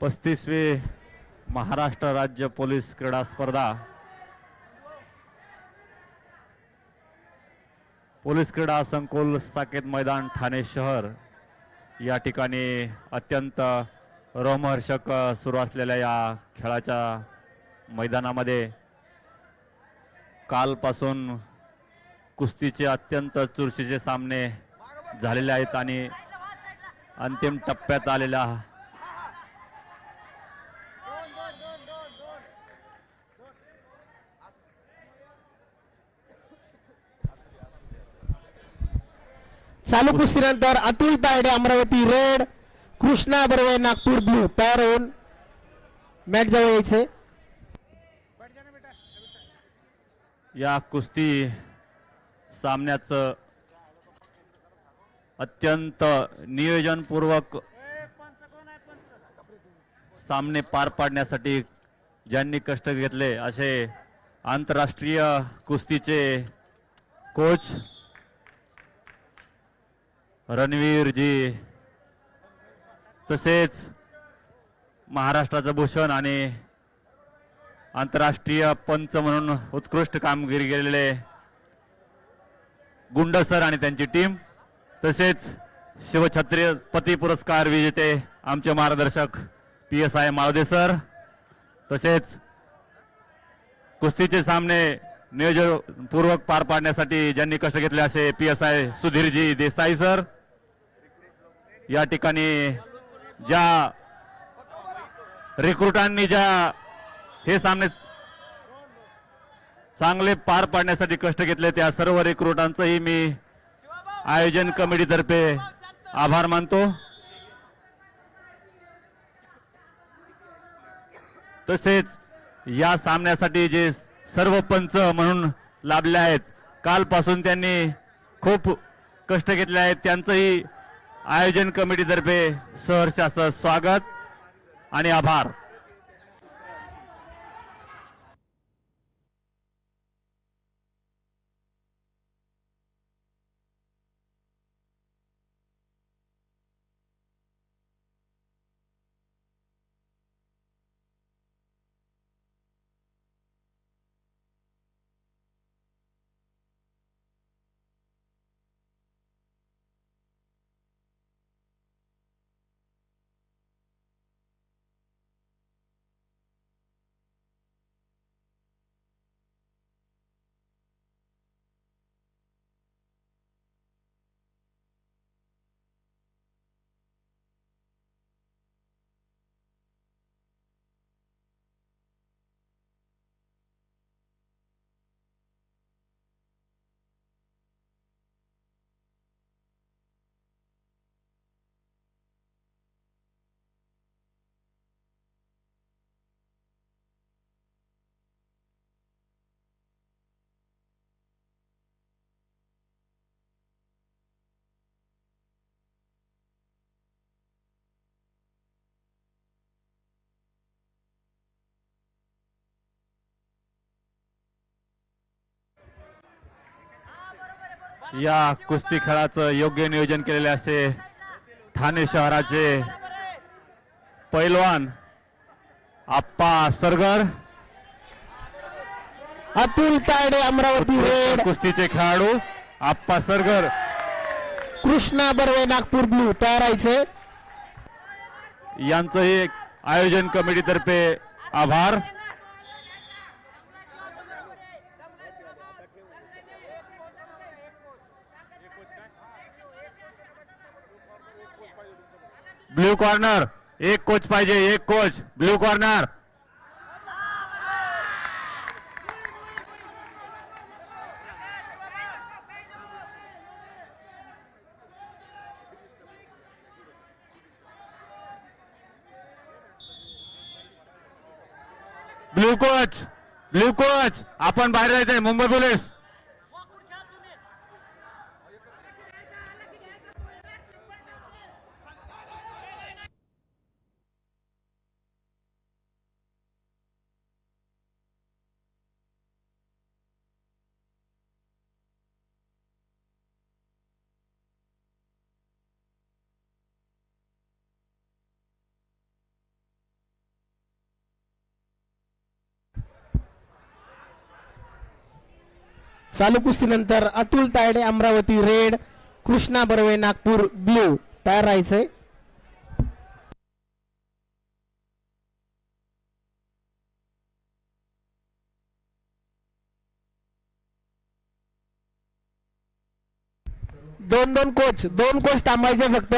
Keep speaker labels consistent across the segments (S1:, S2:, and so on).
S1: पस्तीसवी महाराष्ट्र राज्य पोलीस क्रीडा स्पर्धा. पोलीस क्रीडा संकुल साकेत मैदान ठाणे शहर. या ठिकाणी अत्यंत रोमहर्षक सुरू असलेल्या या खेळाच्या मैदानामध्ये कालपासून कुस्तीचे अत्यंत चुरशीचे सामने झालेले आहेत आणि अंतिम टप्प्यात आलेल्या
S2: चालू कुस्तीनंतर अतुल तायडे अमरावती रेड कृष्णा बर्वे नागपूर ब्लू तयार होऊन मॅट जवळ यायचे.
S1: या कुस्ती सामन्याचं अत्यंत नियोजनपूर्वक सामने पार पाडण्यासाठी ज्यांनी कष्ट घेतले असे आंतरराष्ट्रीय कुस्तीचे कोच रणवीरजी तसेच महाराष्ट्राचं भूषण आणि आंतरराष्ट्रीय पंच म्हणून उत्कृष्ट कामगिरी केलेले गुंड सर आणि त्यांची टीम तसेच शिवछत्रपती पुरस्कार विजेते आमचे मार्गदर्शक P S I Malde sir तसेच कुस्तीचे सामने नियोजनपूर्वक पार पाडण्यासाठी ज्यांनी कष्ट घेतले असे P S I Sudhirji Desai sir या ठिकाणी ज्या रिक्रुटांनी ज्या हे सामने चांगले पार पाडण्यासाठी कष्ट घेतले त्या सर्व रिक्रुटांचंही मी आयोजन कमिटीतर्फे आभार मानतो. तसेच या सामन्यासाठी जे सर्व पंच म्हणून लाभले आहेत कालपासून त्यांनी खूप कष्ट घेतले आहेत त्यांचंही आयोजन कमिटीतर्फे सहर्ष स्वागत आणि आभार. या कुस्ती खेळाचं योग्य नियोजन केलेले असे ठाणे शहराचे पैलवान आप्पा सरगर.
S2: अतुल तायडे अमरावती रेड.
S1: कुस्तीचे खेळाडू आप्पा सरगर.
S2: कृष्णा बर्वे नागपूर ब्लू तयार व्हायचे
S1: यांचंही आयोजन कमिटीतर्फे आभार. Blue corner. एक कोच पाहिजे एक coach. Blue corner. Blue coach. Blue coach. आपण बाहेर जायचंय मुंबई पोलीस.
S2: चालू कुस्तीनंतर अतुल तायडे अमरावती रेड कृष्णा बर्वे नागपूर ब्ल्यू तयार राहायचंय. दोन दोन कोच दोन कोच थांबायचे फक्त.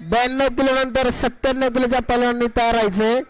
S2: ब्याण्णव किलो सत्त्याण्णव किलोच्या पलवांनी तयार राहायचंय.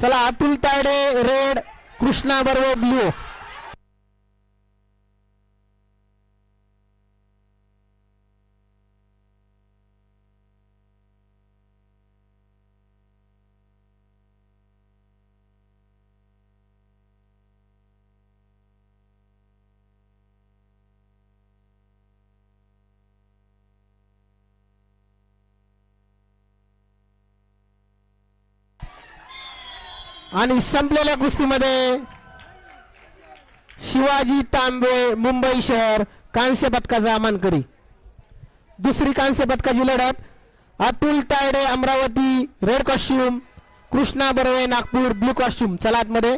S2: चला अतुल तायडे रेड कृष्णा बरोबर ब्ल्यू आणि संपलेल्या कुस्तीमध्ये शिवाजी तांबे मुंबई शहर कांस्य पदकाचा मानकरी दुसरी कांस्य पदकाची लढत Atul Tayde Amravati red costume Krishna Barve Nagpur blue costume चला आतमध्ये.